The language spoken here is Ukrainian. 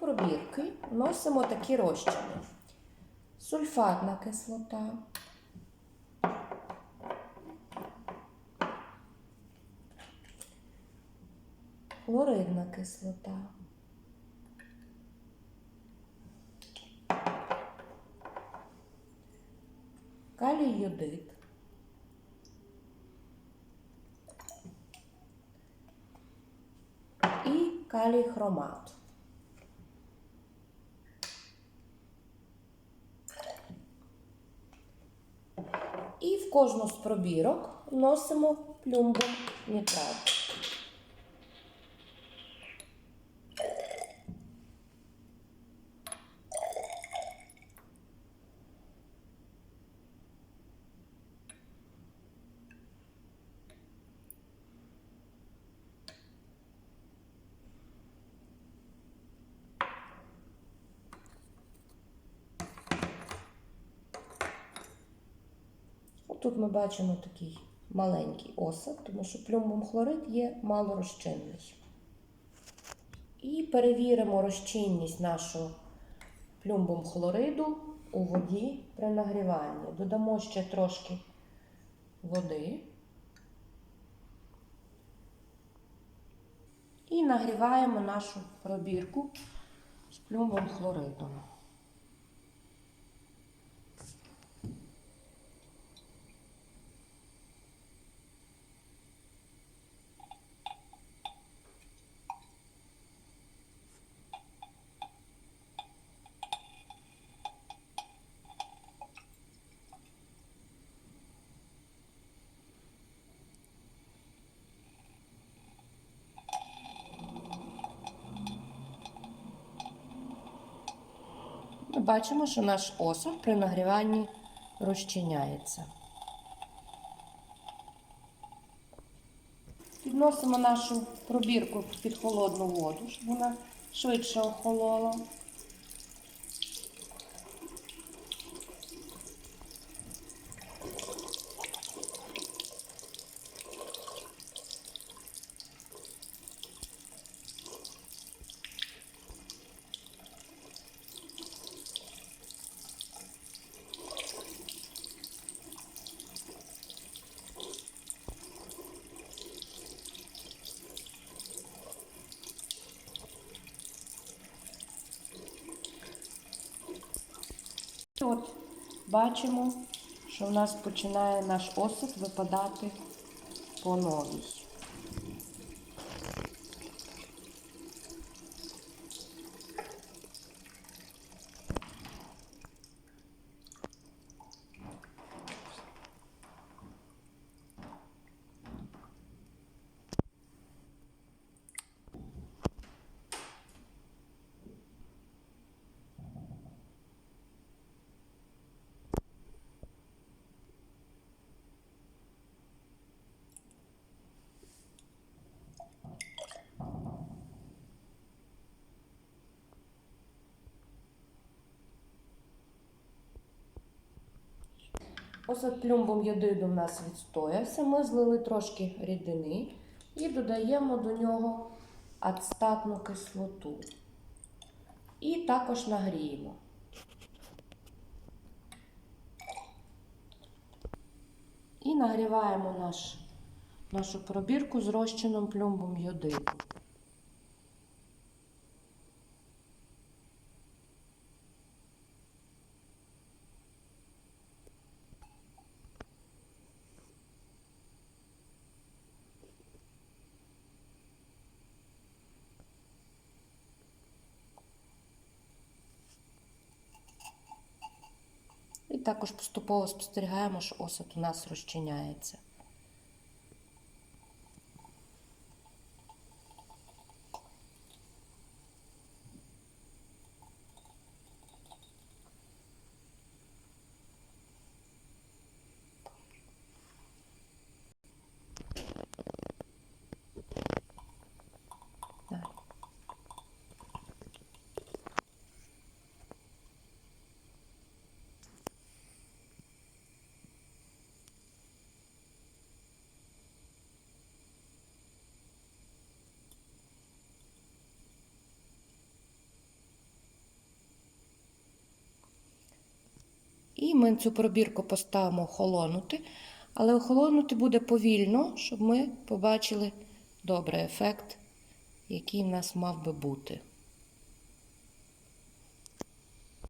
пробірки вносимо такі розчини. Сульфатна кислота. Хлоридна кислота. Калій йодид. І калій хромат. І кожну з пробірок вносимо плюмбум нітрат. Тут ми бачимо такий маленький осад, тому що плюмбум хлорид є малорозчинний. І перевіримо розчинність нашого плюмбум хлориду у воді при нагріванні. Додамо ще трошки води. І нагріваємо нашу пробірку з плюмбом хлоридом. Ми бачимо, що наш осад при нагріванні розчиняється. Підносимо нашу пробірку під холодну воду, щоб вона швидше охолола. От бачимо, що в нас починає наш осад випадати по новій. Осад плюмбом йодиду в нас відстоявся. Ми злили трошки рідини і додаємо до нього ацтатну кислоту. І також нагріємо. І нагріваємо наш, нашу пробірку з розчином плюмбом йодиду. Також поступово спостерігаємо, що осад у нас розчиняється. І ми цю пробірку поставимо охолонути, але охолонути буде повільно, щоб ми побачили добре ефект, який в нас мав би бути.